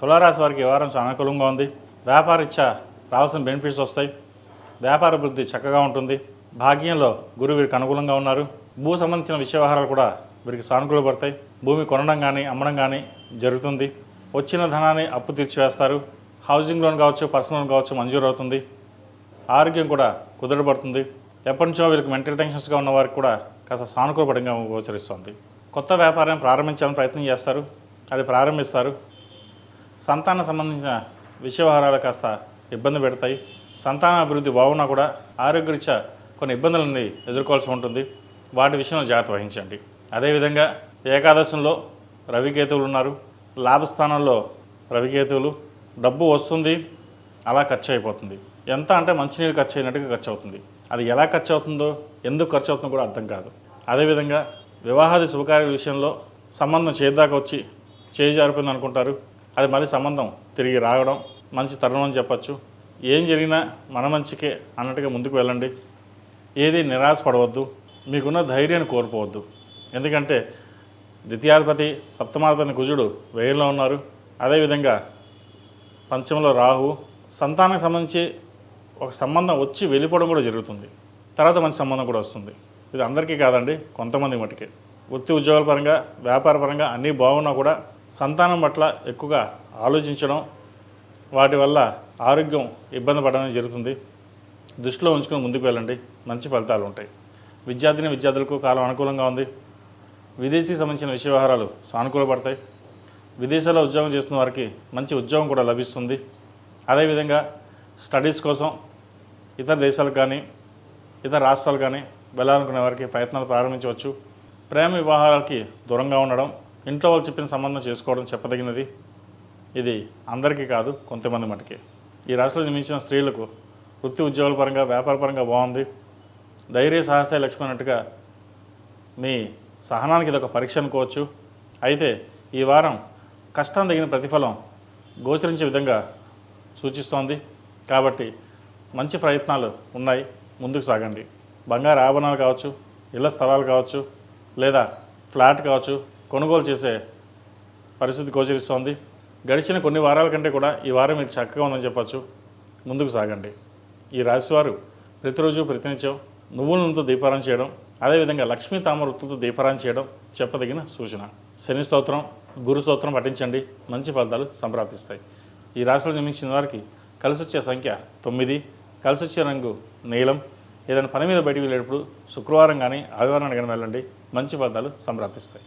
తులారాశి వారికి వ్యవహారం చాలా అనుకూలంగా ఉంది. వ్యాపారీత్యా రావాల్సిన బెనిఫిట్స్ వస్తాయి. వ్యాపార వృద్ధి చక్కగా ఉంటుంది. భాగ్యంలో గురువు వీరికి అనుకూలంగా ఉన్నారు. భూ సంబంధించిన విషయవహారాలు కూడా వీరికి సానుకూలపడతాయి భూమి కొనడం కానీ అమ్మడం కానీ జరుగుతుంది. వచ్చిన ధనాన్ని అప్పు తీర్చివేస్తారు. హౌసింగ్ లోన్ కావచ్చు పర్సనల్ లోన్ కావచ్చు మంజూరు అవుతుంది. ఆరోగ్యం కూడా కుదరబడుతుంది ఎప్పటి నుంచో వీరికి మెంటల్ టెన్షన్స్గా ఉన్న వారికి కూడా కాస్త సానుకూలపడంగా గోచరిస్తుంది. కొత్త వ్యాపారం ప్రారంభించాలని ప్రయత్నం చేస్తారు. అది ప్రారంభిస్తారు. సంతానం సంబంధించిన విషయవహారాలు కాస్త ఇబ్బంది పెడతాయి. సంతాన అభివృద్ధి బాగున్నా కూడా ఆరోగ్యరీత్యా కొన్ని ఇబ్బందులని ఎదుర్కోవాల్సి ఉంటుంది. వాటి విషయంలో జాగ్రత్త వహించండి. అదేవిధంగా ఏకాదశంలో రవికేతువులు ఉన్నారు. లాభస్థానంలో రవికేతువులు. డబ్బు వస్తుంది అలా ఖర్చు అయిపోతుంది ఎంత అంటే మంచినీళ్ళు ఖర్చు అయినట్టుగా ఖర్చు అవుతుంది అది ఎలా ఖర్చు అవుతుందో ఎందుకు ఖర్చు అవుతుందో కూడా అర్థం కాదు. అదేవిధంగా వివాహాది శుభకార్య విషయంలో సంబంధం చేద్దాకా వచ్చి చేయి జారిపోయింది అనుకుంటారు అది మళ్ళీ సంబంధం. తిరిగి రావడం మంచి తరుణం అని చెప్పచ్చు. ఏం జరిగినా మన మంచికే అన్నట్టుగా ముందుకు వెళ్ళండి. ఏది నిరాశపడవద్దు. మీకున్న ధైర్యాన్ని కోల్పోవద్దు. ఎందుకంటే ద్వితీయాధిపతి సప్తమాధిపతి కుజుడు వేయంలో ఉన్నారు. అదేవిధంగా పంచంలో రాహు సంతానానికి సంబంధించి ఒక సంబంధం వచ్చి వెళ్ళిపోవడం కూడా జరుగుతుంది. తర్వాత మంచి సంబంధం కూడా వస్తుంది. ఇది అందరికీ కాదండి కొంతమంది మటుకే. వృత్తి ఉద్యోగాల పరంగా వ్యాపార పరంగా అన్నీ బాగున్నా కూడా సంతానం పట్ల ఎక్కువగా ఆలోచించడం వాటి వల్ల ఆరోగ్యం ఇబ్బంది పడడం జరుగుతుంది. దృష్టిలో ఉంచుకొని ముందుకు వెళ్ళండి. మంచి ఫలితాలు ఉంటాయి. విద్యార్థిని విద్యార్థులకు కాలం అనుకూలంగా ఉంది. విదేశీకి సంబంధించిన విషయ వ్యవహారాలు సానుకూలపడతాయి విదేశాల్లో ఉద్యోగం చేస్తున్న వారికి మంచి ఉద్యోగం కూడా లభిస్తుంది. అదేవిధంగా స్టడీస్ కోసం ఇతర దేశాలకు కానీ ఇతర రాష్ట్రాలు కానీ వెళ్ళాలనుకునే వారికి ప్రయత్నాలు ప్రారంభించవచ్చు. ప్రేమ వివాహాలకి దూరంగా ఉండడం ఇంట్లో వాళ్ళు చెప్పిన సంబంధం చేసుకోవడం చెప్పదగినది? ఇది అందరికీ కాదు కొంతమంది మటుకే. ఈ రాశిలో జన్మించిన స్త్రీలకు వృత్తి ఉద్యోగాల పరంగా వ్యాపార పరంగా బాగుంది. ధైర్య సాహసాలు లక్ష్మి అన్నట్టుగా మీ సహనానికి ఇది ఒక పరీక్ష అనుకోవచ్చు. అయితే ఈ వారం కష్టం తగిన ప్రతిఫలం గోచరించే విధంగా సూచిస్తోంది. కాబట్టి మంచి ప్రయత్నాలు ఉన్నాయి. ముందుకు సాగండి. బంగారు ఆభరణాలు కావచ్చు ఇళ్ళ స్థలాలు కావచ్చు లేదా ఫ్లాట్ కావచ్చు కొనుగోలు చేసే పరిస్థితి గోచరిస్తోంది. గడిచిన కొన్ని వారాల కంటే కూడా ఈ వారం మీకు చక్కగా ఉందని చెప్పచ్చు. ముందుకు సాగండి. ఈ రాశివారు ప్రతిరోజు ప్రతినిత్యం నువ్వుల నూనెతో దీపారాయణ చేయడం అదేవిధంగా లక్ష్మీ తామర వృత్తులతో దీపారాయణ చేయడం చెప్పదగిన సూచన. శని స్తోత్రం గురు స్తోత్రం పఠించండి. మంచి ఫలితాలు సంప్రాప్తిస్తాయి. ఈ రాశిలో జన్మించిన వారికి కలిసి వచ్చే సంఖ్య తొమ్మిది. కలిసి వచ్చే రంగు నీలం. ఏదైనా పని మీద బయటికి వెళ్ళేటప్పుడు శుక్రవారం కానీ ఆదివారం కానీ వెళ్ళండి. మంచి ఫలితాలు సంప్రాప్తిస్తాయి.